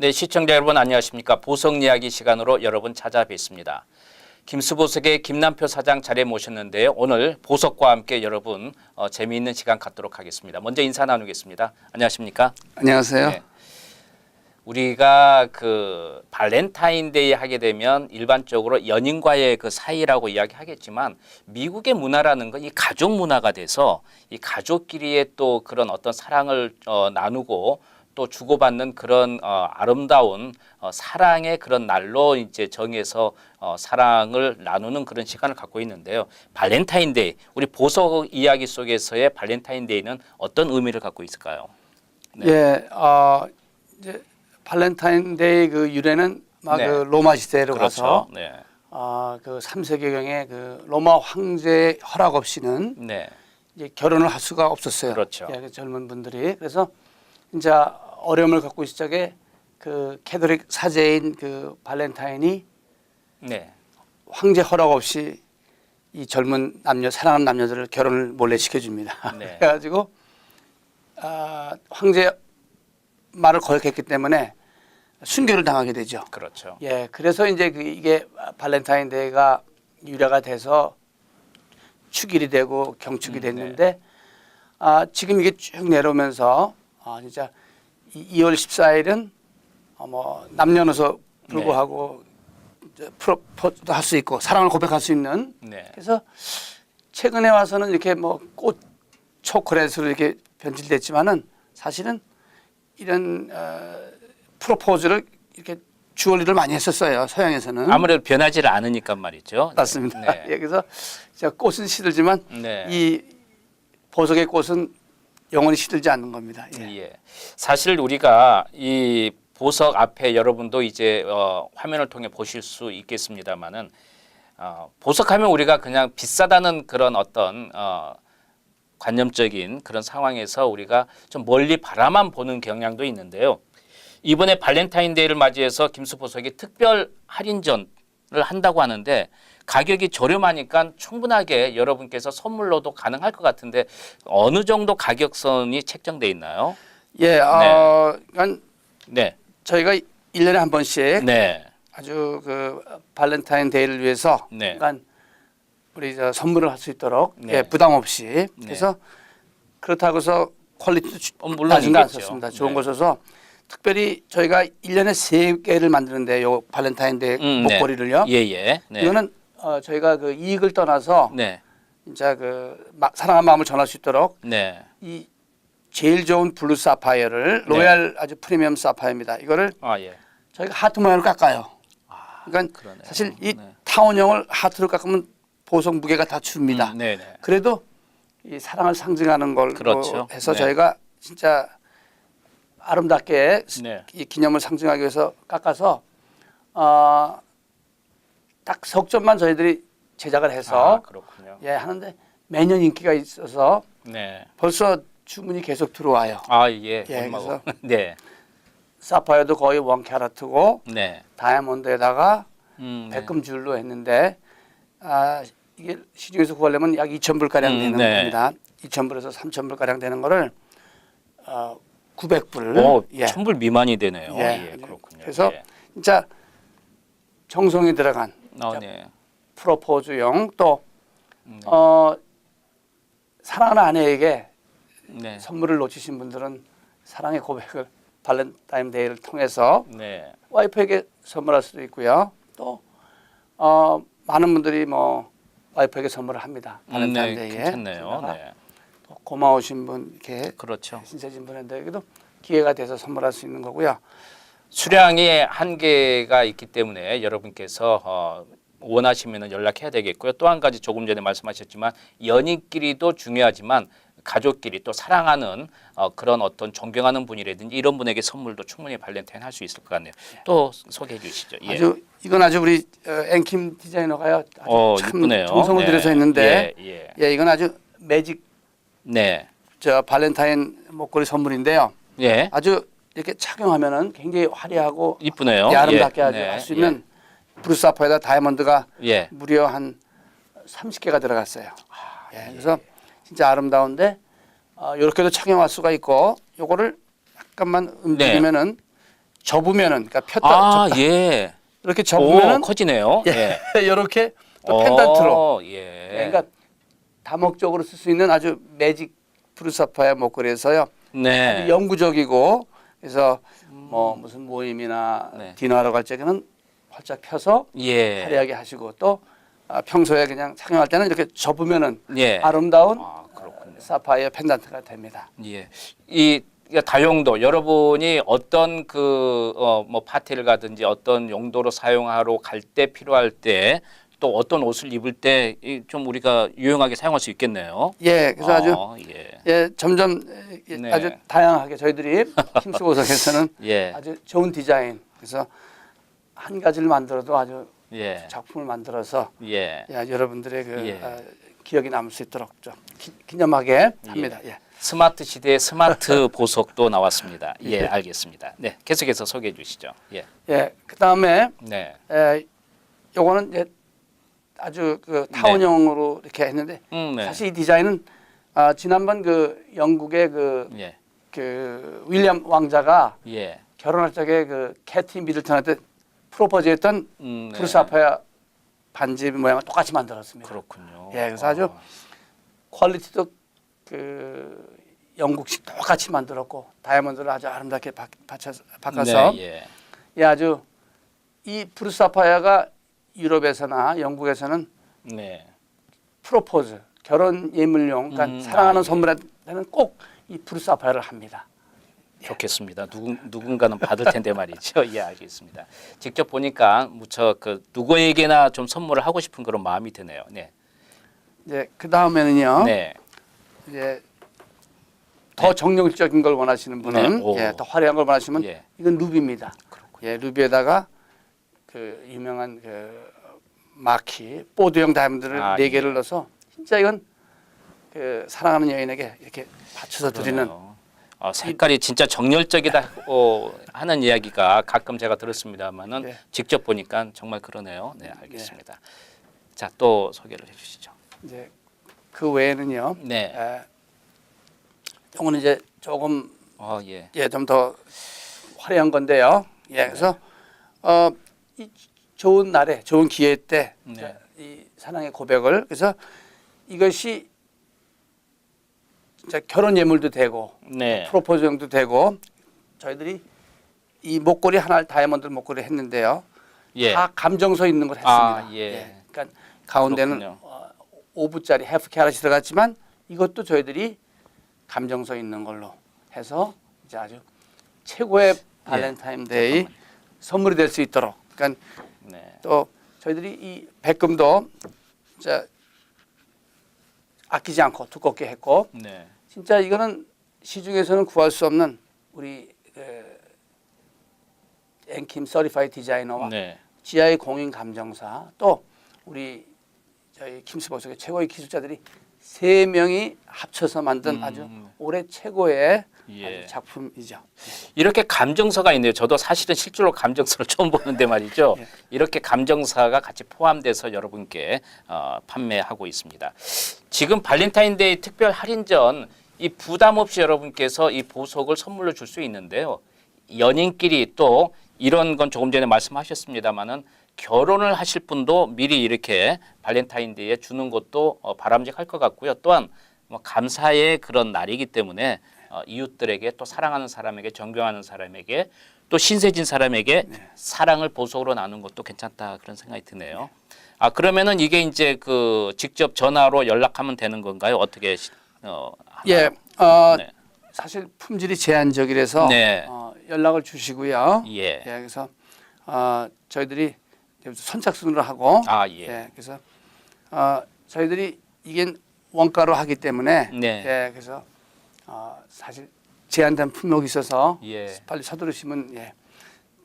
네, 시청자 여러분 안녕하십니까? 보석 이야기 시간으로 여러분 찾아뵙습니다. 김수보석의 김남표 사장 자리에 모셨는데요. 오늘 보석과 함께 여러분 어, 재미있는 시간 갖도록 하겠습니다. 먼저 인사 나누겠습니다. 안녕하십니까? 안녕하세요. 네. 우리가 그 발렌타인데이 하게 되면 일반적으로 연인과의 그 사이라고 이야기하겠지만 미국의 문화라는 건 이 가족 문화가 돼서 이 가족끼리의 또 그런 어떤 사랑을 어, 나누고 또 주고받는 그런 어, 아름다운 어, 사랑의 그런 날로 이제 정해서 어, 사랑을 나누는 그런 시간을 갖고 있는데요. 발렌타인데이 우리 보석 이야기 속에서의 발렌타인데이는 어떤 의미를 갖고 있을까요? 네. 예, 어, 이제 발렌타인데이 그 유래는 막 네. 그 로마 시대로 가서 그렇죠. 네. 어, 그 3세기경에 그 로마 황제의 허락 없이는 네. 이제 결혼을 할 수가 없었어요. 그렇죠. 예, 그 젊은 분들이 그래서 이제 어려움을 갖고 있을 적에 그 캐톨릭 사제인 그 발렌타인이 네. 황제 허락 없이 이 젊은 남녀 사랑하는 남녀들을 결혼을 몰래 시켜줍니다. 네. 그래가지고 아, 황제 말을 거역했기 때문에 순교를 당하게 되죠. 그렇죠. 예, 그래서 이제 그 이게 발렌타인데이가 유래가 돼서 축일이 되고 경축이 음, 네. 됐는데 아, 지금 이게 쭉 내려오면서 아, 진짜 이 2월 14일은 어, 뭐 남녀노소 불구하고 네. 프로포즈도 할 수 있고 사랑을 고백할 수 있는 네. 그래서 최근에 와서는 이렇게 뭐 꽃 초콜릿으로 이렇게 변질됐지만은 사실은 이런 어, 프로포즈를 이렇게 주얼리를 많이 했었어요 서양에서는 아무래도 변하지를 않으니까 말이죠. 맞습니다. 네. 예, 그래서 제가 꽃은 시들지만 네. 이 보석의 꽃은 영원히 시들지 않는 겁니다. 예. 예. 사실 우리가 이 보석 앞에 여러분도 이제 어, 화면을 통해 보실 수 있겠습니다만은 어, 보석하면 우리가 그냥 비싸다는 그런 어떤 어, 관념적인 그런 상황에서 우리가 좀 멀리 바라만 보는 경향도 있는데요. 이번에 발렌타인데이를 맞이해서 김수 보석이 특별 할인전을 한다고 하는데 가격이 저렴하니까 충분하게 여러분께서 선물로도 가능할 것 같은데 어느 정도 가격선이 책정돼 있나요? 예, 어, 그러니까 네, 저희가 1년에 한 번씩 네, 아주 그 발렌타인데이를 위해서 네. 그러니까 우리 저 선물을 할 수 있도록 네. 예, 부담 없이 그래서 그렇다고 해서 퀄리티도 주- 어, 물론 낮은 거안 있겠죠. 썼습니다. 좋은 네. 거 써서 특별히 저희가 1년에 세 개를 만드는데 요 발렌타인데이 음, 네. 목걸이를요. 예, 예, 네, 이거는 어, 저희가 그 이익을 떠나서 네, 진짜 그 마- 사랑한 마음을 전할 수 있도록 네, 이 제일 좋은 블루 사파이어를 네. 로얄 아주 프리미엄 사파이어입니다. 이거를 아 예, 저희가 하트 모양으로 깎아요. 그러니까 그러네요. 사실 이 네. 타원형을 하트로 깎으면 보석 무게가 다 줍니다. 음, 네, 네, 그래도 이 사랑을 상징하는 걸로 그렇죠. 해서 네. 저희가 진짜 아름답게 네. 이 기념을 상징하기 위해서 깎아서 어, 딱 석 점만 저희들이 제작을 해서 아. 예 하는데 매년 인기가 있어서 네, 벌써 주문이 계속 들어와요. 아 예, 예. 그래서- 네, 사파이어도 거의 원 캐럿이고 네, 다이아몬드에다가 음, 네. 백금 줄로 했는데 아 이게 시중에서 구하려면 약 2,000불 가량 음, 되는 네. 겁니다. 2,000불에서 3,000불 가량 되는 거를 어 900불 오, 예. 천불 미만이 되네요. 예. 예, 그렇군요. 그래서 예. 진짜 정성이 들어간 어, 네, 프로포즈용 또 음, 어, 사랑하는 아내에게 네, 선물을 놓치신 분들은 사랑의 고백을 발렌타인데이를 통해서 네, 와이프에게 선물할 수도 있고요. 또 어, 많은 분들이 뭐 와이프에게 선물을 합니다. 음, 네, 발렌타인데이에 괜찮네요. 그러다가 네, 또 고마우신 분 이렇게 그렇죠. 신세진 분한테도 기회가 돼서 선물할 수 있는 거고요. 수량이 한계가 있기 때문에 여러분께서 어, 원하시면 연락해야 되겠고요. 또 한 가지 조금 전에 말씀하셨지만 연인끼리도 중요하지만 가족끼리 또 사랑하는 어, 그런 어떤 존경하는 분이라든지 이런 분에게 선물도 충분히 발렌타인 할 수 있을 것 같네요. 또 소개해 주시죠. 예. 아주 이건 아주 우리 어, 앵킴 디자이너가요. 아주 어, 참 이쁘네요. 정성을 네. 들여서 했는데 예, 예. 예, 이건 아주 매직 네. 저 발렌타인 목걸이 선물인데요. 예. 아주 이렇게 착용하면은 굉장히 화려하고 이쁘네요. 예, 아름답게 예. 아주 네. 할수 있는 브루사파에다 다이아몬드가 예. 무려 한 30개가 들어갔어요. 예, 그래서 진짜 아름다운데 어, 이렇게도 착용할 수가 있고 요거를 약간만 움직이면은 접으면은 그러니까 폈다 아, 접다 예. 이렇게 오, 접으면은 커지네요. 예. 예. 이렇게 또 펜던트로 어, 예. 그러니까 다목적으로 쓸 수 있는 아주 매직 프루사파야 목걸이에서요. 네. 아주 영구적이고 그래서 뭐 무슨 모임이나 네. 디너하러 갈 적에는 활짝 펴서 예. 화려하게 하시고 또 아, 평소에 그냥 착용할 때는 이렇게 접으면 예. 아름다운 아, 그렇군요. 사파이어 펜던트가 됩니다. 예. 이 다용도 여러분이 어떤 그 어 뭐 파티를 가든지 어떤 용도로 사용하러 갈 때 필요할 때 또 어떤 옷을 입을 때 좀 우리가 유용하게 사용할 수 있겠네요. 예, 그래서 아주 어, 예. 예, 점점 예, 네. 아주 다양하게 저희들이 힘쓰고서에서는 예. 아주 좋은 디자인 그래서 한 가지를 만들어도 아주 예. 작품을 만들어서 예. 야, 여러분들의 그 예. 어, 기억이 남을 수 있도록 좀 기, 기념하게 합니다. 예. 스마트 시대의 스마트 보석도 나왔습니다. 예, 알겠습니다. 네, 계속해서 소개해 주시죠. 예. 예. 그다음에 네. 에, 요거는 이제 아주 그 타원형으로 이렇게 했는데 음, 네. 사실 이 디자인은 아, 지난번 그 영국의 그, 예. 그 윌리엄 왕자가 예. 결혼할 적에 그 캐티 미들턴한테 프로포즈했던 음, 네. 브루스 아파야 반지 모양을 똑같이 만들었습니다. 그렇군요. 예, 그래서 아주 어, 퀄리티도 그 영국식 똑같이 만들었고 다이아몬드를 아주 아름답게 바, 받쳐서, 바꿔서 네, 예. 예, 아주 이 브루스 아파야가 유럽에서나 영국에서는 네. 프로포즈 결혼 예물용 그러니까 음, 사랑하는 아, 예. 선물한테는 꼭 이 브루스 아파야를 합니다. 좋겠습니다. 누군 누군가는 받을 텐데 말이죠. 예, 알겠습니다. 직접 보니까 무척 그 누구에게나 좀 선물을 하고 싶은 그런 마음이 드네요. 네. 이제 그 다음에는요. 네. 이제 더 정형적인 걸 원하시는 분은 네, 오. 예, 더 화려한 걸 원하시면 예. 이건 루비입니다. 예, 루비에다가 그 유명한 그 마키 보드형 다이아몬드를 아, 네 예. 개를 넣어서 진짜 이건 그 사랑하는 여인에게 이렇게 받쳐서 드리는 그러네요. 어, 색깔이 진짜 정열적이다 어, 하는 이야기가 가끔 제가 들었습니다만은 네. 직접 보니까 정말 그러네요. 네, 알겠습니다. 자, 또 소개를 해 주시죠. 이제 그 외에는요. 네. 에, 이거는 이제 조금 어, 예. 예, 좀 더 화려한 건데요. 예, 그래서 어, 이 좋은 날에 좋은 기회 때 네. 이 사랑의 고백을 그래서 이것이 결혼 예물도 되고 네. 프로포즈용도 되고 저희들이 이 목걸이 하나를 다이아몬드 목걸이 했는데요. 예. 다 감정서 있는 걸 했습니다. 아, 예. 그러니까 가운데는. 어, 5부짜리 해프 캐럿이 들어갔지만 이것도 저희들이 감정서 있는 걸로 해서 이제 아주 최고의 발렌타인데이 예. 선물이 될 수 있도록. 그러니까 네. 또 저희들이 이 백금도 자 아끼지 않고 두껍게 했고 네. 진짜 이거는 시중에서는 구할 수 없는 우리 그 앵킴 서리파이 디자이너와 네. 지하의 공인 감정사 또 우리 저희 킴스버스의 최고의 기술자들이 세 명이 합쳐서 만든 음. 아주 올해 최고의 예. 작품이죠. 이렇게 감정서가 있네요. 저도 사실은 실제로 감정서를 처음 보는데 말이죠. 예. 이렇게 감정사가 같이 포함돼서 여러분께 어, 판매하고 있습니다. 지금 발렌타인데이 특별 할인전 이 부담 없이 여러분께서 이 보석을 선물로 줄 수 있는데요. 연인끼리 또 이런 건 조금 전에 말씀하셨습니다마는 결혼을 하실 분도 미리 이렇게 발렌타인데이에 주는 것도 어, 바람직할 것 같고요. 또한 뭐 감사의 그런 날이기 때문에 어, 이웃들에게 또 사랑하는 사람에게 존경하는 사람에게 또 신세진 사람에게 사랑을 보석으로 나눈 것도 괜찮다 그런 생각이 드네요. 아 그러면은 이게 이제 그 직접 전화로 연락하면 되는 건가요? 어떻게 시- 어, 예, 하나요? 어, 네. 사실 품질이 제한적이라서 네. 어, 연락을 주시고요. 예. 예, 그래서 어, 저희들이 선착순으로 하고 아 예. 그래서 어, 저희들이 이게 원가로 하기 때문에 네. 예, 그래서 어, 사실 제한된 품목이 있어서 예. 빨리 서두르시면 예.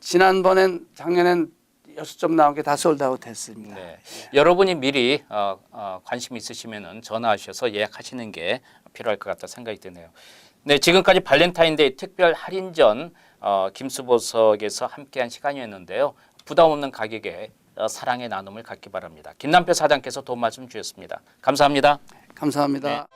지난번엔 작년엔 여섯 점 나온 게 다 솔드아웃 됐습니다. 네. 여러분이 미리 어, 어, 관심 있으시면은 전화하셔서 예약하시는 게 필요할 것 같다 생각이 드네요. 네, 지금까지 발렌타인데이 특별 할인전 어, 김수보석에서 함께한 시간이었는데요. 부담 없는 가격에 어, 사랑의 나눔을 갖기 바랍니다. 김남표 사장께서 도움 말씀 주셨습니다. 감사합니다. 감사합니다.